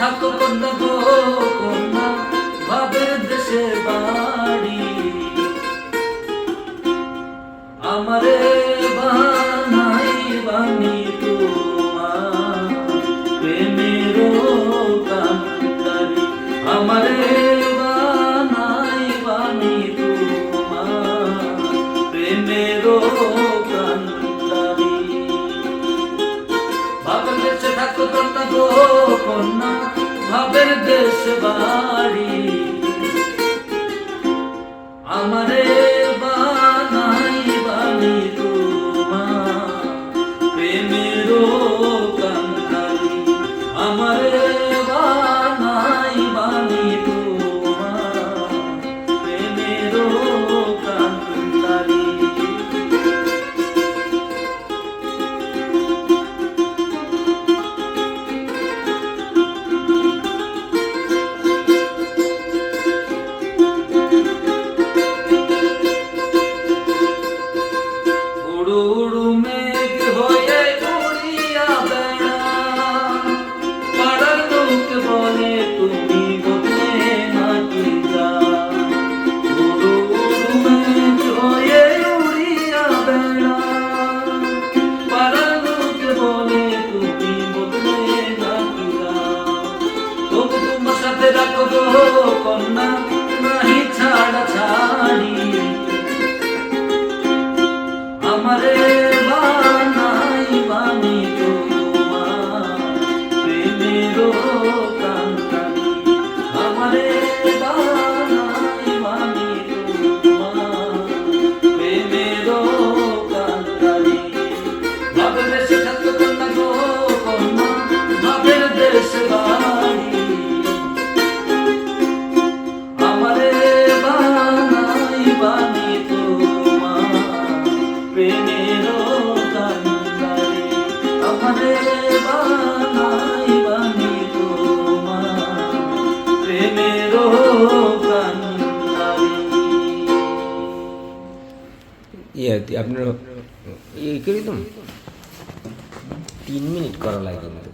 থাকো কন্যা গো, কন্যা, ভাবের দেশে বাড়ি। আমারে বানাই বানি তোমার, প্রেমের কান্তারি আমারে বানাই বানি তোমার, প্রেমের কান্তারি ভাবের দেশে থাকো কন্যা গো ਦਰਦ ਸਵਾਰੀ ডাকো কন্যা নাহি ছাড়া ছাড়ি ইয়ে আপনার ইয়ে করে দিতাম তিন মিনিট করা লাগে কিন্তু।